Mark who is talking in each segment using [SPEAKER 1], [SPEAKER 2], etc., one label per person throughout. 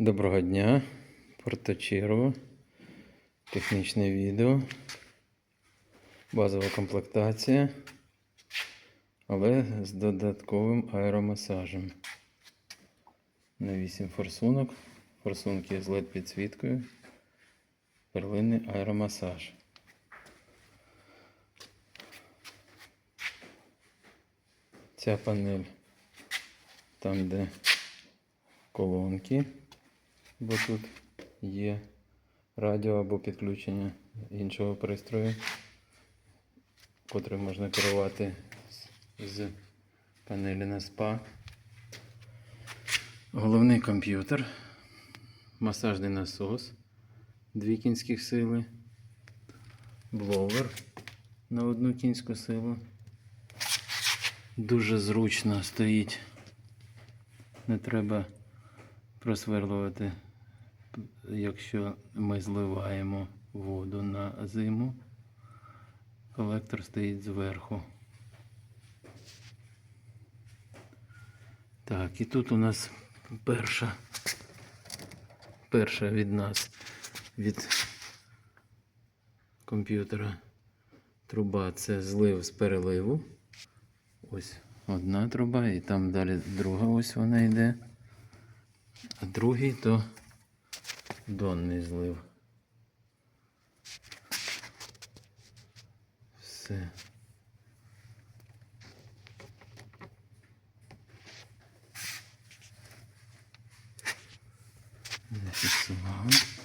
[SPEAKER 1] Доброго дня, Порточирово, технічне відео, базова комплектація, але з додатковим аеромасажем. На 8 форсунок, форсунки з LED підсвіткою, перлинний аеромасаж. Ця панель там, де колонки, бо тут є радіо або підключення іншого пристрою, котрим можна керувати з- панелі на спа. Головний комп'ютер, масажний насос, дві кінських сили, бловер на одну кінську силу. Дуже зручно стоїть. Не треба просверлювати, якщо ми зливаємо воду на зиму. Колектор стоїть зверху. Так, і тут у нас перша, перша від нас, від комп'ютера труба це злив з переливу. Ось одна труба, і там далі друга ось вона йде. А другий то донний злив. Все. Зафіксували.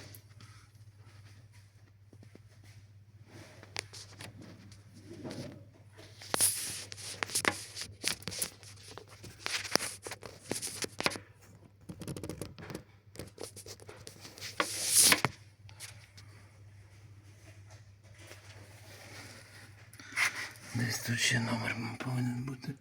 [SPEAKER 1] Десь тут ще номер повинен бути.